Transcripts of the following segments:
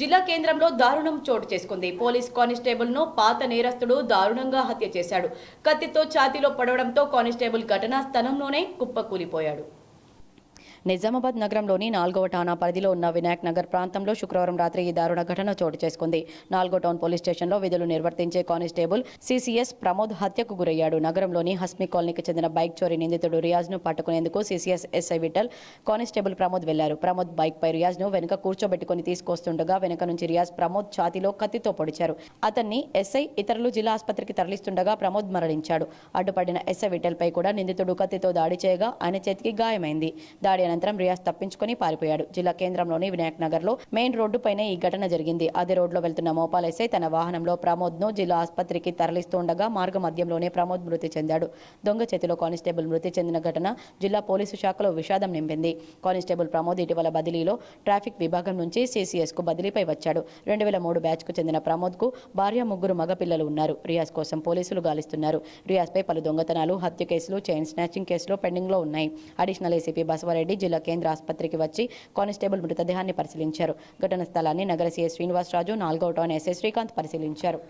జిల్లా కేంద్రంలో దారుణం చోటు చేసుకుంది. పోలీస్ కానిస్టేబుల్ను పాత నేరస్తుడు దారుణంగా హత్య చేశాడు. కత్తితో ఛాతీలో పడవడంతో కానిస్టేబుల్ ఘటనా స్థలంలోనే కుప్పకూలిపోయాడు. నిజామాబాద్ నగరంలోని నాలుగవ ఠాణా పరిధిలో ఉన్న వినాయక్ నగర్ ప్రాంతంలో శుక్రవారం రాత్రి ఈ దారుణ ఘటన చోటు చేసుకుంది. నాలుగో టౌన్ పోలీస్ స్టేషన్లో విధులు నిర్వర్తించే కానిస్టేబుల్ సిసిఎస్ ప్రమోద్ హత్యకు గురయ్యాడు. నగరంలోని హస్మి కాలనీకి చెందిన బైక్ చోరీ నిందితుడు రియాజ్ను పట్టుకునేందుకు CCS SI Vithal constable Pramod వెళ్ళారు. ప్రమోద్ బైక్ పై రియాజ్ను వెనుక కూర్చోబెట్టుకుని తీసుకొస్తుండగా వెనుక నుంచి రియాజ్ ప్రమోద్ ఛాతీలో కత్తితో పొడిచారు. అతన్ని ఎస్ఐ ఇతరులు జిల్లా ఆసుపత్రికి తరలిస్తుండగా ప్రమోద్ మరణించాడు. అడ్డుపడిన ఎస్ఐ విఠల్ పై కూడా నిందితుడు కత్తితో దాడి చేయగా ఆయన చేతికి గాయమైంది. దాడి అనంతరం రియాజ్ తప్పించుకొని పారిపోయాడు. జిల్లా కేంద్రంలోని వినాయక్ నగర్లో మెయిన్ రోడ్డుపైనే ఈ ఘటన జరిగింది. అదే రోడ్లో వెళ్తున్న మోపాల్ ఎస్ఐ తన వాహనంలో ప్రమోద్ను జిల్లా ఆసుపత్రికి తరలిస్తుండగా మార్గ మధ్యంలోనే ప్రమోద్ మృతి చెందాడు. దొంగ చేతిలో కానిస్టేబుల్ మృతి చెందిన ఘటన జిల్లా పోలీసు శాఖలో విషాదం నింపింది. కానిస్టేబుల్ ప్రమోద్ ఇటీవల బదిలీలో ట్రాఫిక్ విభాగం నుంచి సిసిఎస్కు బదిలీపై వచ్చాడు. రెండు వేల మూడు బ్యాచ్కు చెందిన ప్రమోద్కు భార్య ముగ్గురు మగపిల్లలు ఉన్నారు. రియాజ్ కోసం పోలీసులు గాలిస్తున్నారు. రియాజ్పై పలు దొంగతనాలు హత్య కేసులు చైన్ స్నాచింగ్ కేసులు పెండింగ్లో ఉన్నాయి. అడిషనల్ ఏసీపీ బసవరెడ్డి జిల్లా కేంద్ర ఆసుపత్రికి వచ్చి కానిస్టేబుల్ మృతదేహాన్ని పరిశీలించారు. ఘటన స్థలాన్ని నగర సీఎస్ శ్రీనివాసరాజు నాలుగవ టౌన్ ఎస్ఐ శ్రీకాంత్ పరిశీలించారు.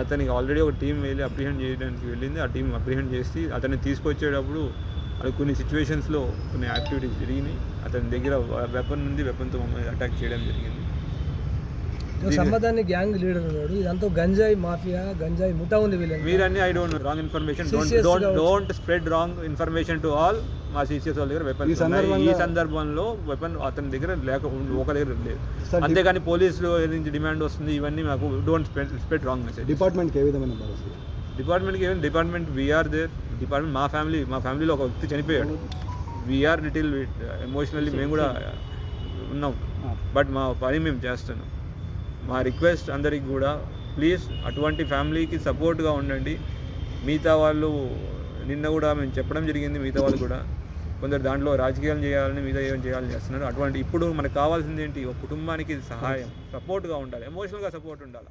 అతనికి ఆల్రెడీ ఒక టీం వెళ్ళి అప్రిహెండ్ చేయడానికి వెళ్ళింది. ఆ టీం అప్రిహెండ్ చేసి అతన్ని తీసుకొచ్చేటప్పుడు అది కొన్ని సిచ్యువేషన్స్లో కొన్ని యాక్టివిటీస్ జరిగినాయి. అతని దగ్గర వెపన్ ఉంది. వెపన్తో మమ్మల్ని అటాక్ చేయడం జరిగింది. సంబంధాన్ని గ్యాంగ్ లీడర్ ఉన్నాడు ఇదంతా గంజాయి మాఫియా గంజాయి ముఠా ఉంది వీళ్ళని మీరన్నీ I don't wrong information don't. Don't spread wrong information to all మా సీసీఎస్ వాళ్ళ దగ్గర వెపన్ ఈ సందర్భంలో వెపన్ అతని దగ్గర లేక ఒక దగ్గర లేదు సార్, అంతేగాని పోలీసులు నుంచి డిమాండ్ వస్తుంది ఇవన్నీ మాకు డోంట్ స్ప్రెడ్ రాంగ్ మెసేజ్ డిపార్ట్మెంట్కి ఏ విధమైన డిపార్ట్మెంట్కి ఏమైనా department we are there department మా ఫ్యామిలీ మా ఫ్యామిలీలో ఒక వ్యక్తి చనిపోయాడు. వీఆర్ లిటిల్ ఎమోషనల్లీ మేము కూడా ఉన్నాం. బట్ మా పని మేము చేస్తున్నాం. మా రిక్వెస్ట్ అందరికి కూడా ప్లీజ్ అటువంటి ఫ్యామిలీకి సపోర్ట్గా ఉండండి. మిగతా వాళ్ళు నిన్న కూడా మేము చెప్పడం జరిగింది మిగతా వాళ్ళు కూడా. కొందరు దాంట్లో రాజకీయాలు చేయాలని మిగతా ఏం చేయాలని చేస్తున్నారు. అటువంటి ఇప్పుడు మనకు కావాల్సింది ఏంటి? ఒక కుటుంబానికి సహాయం సపోర్ట్గా ఉండాలి. ఎమోషనల్గా సపోర్ట్ ఉండాలి?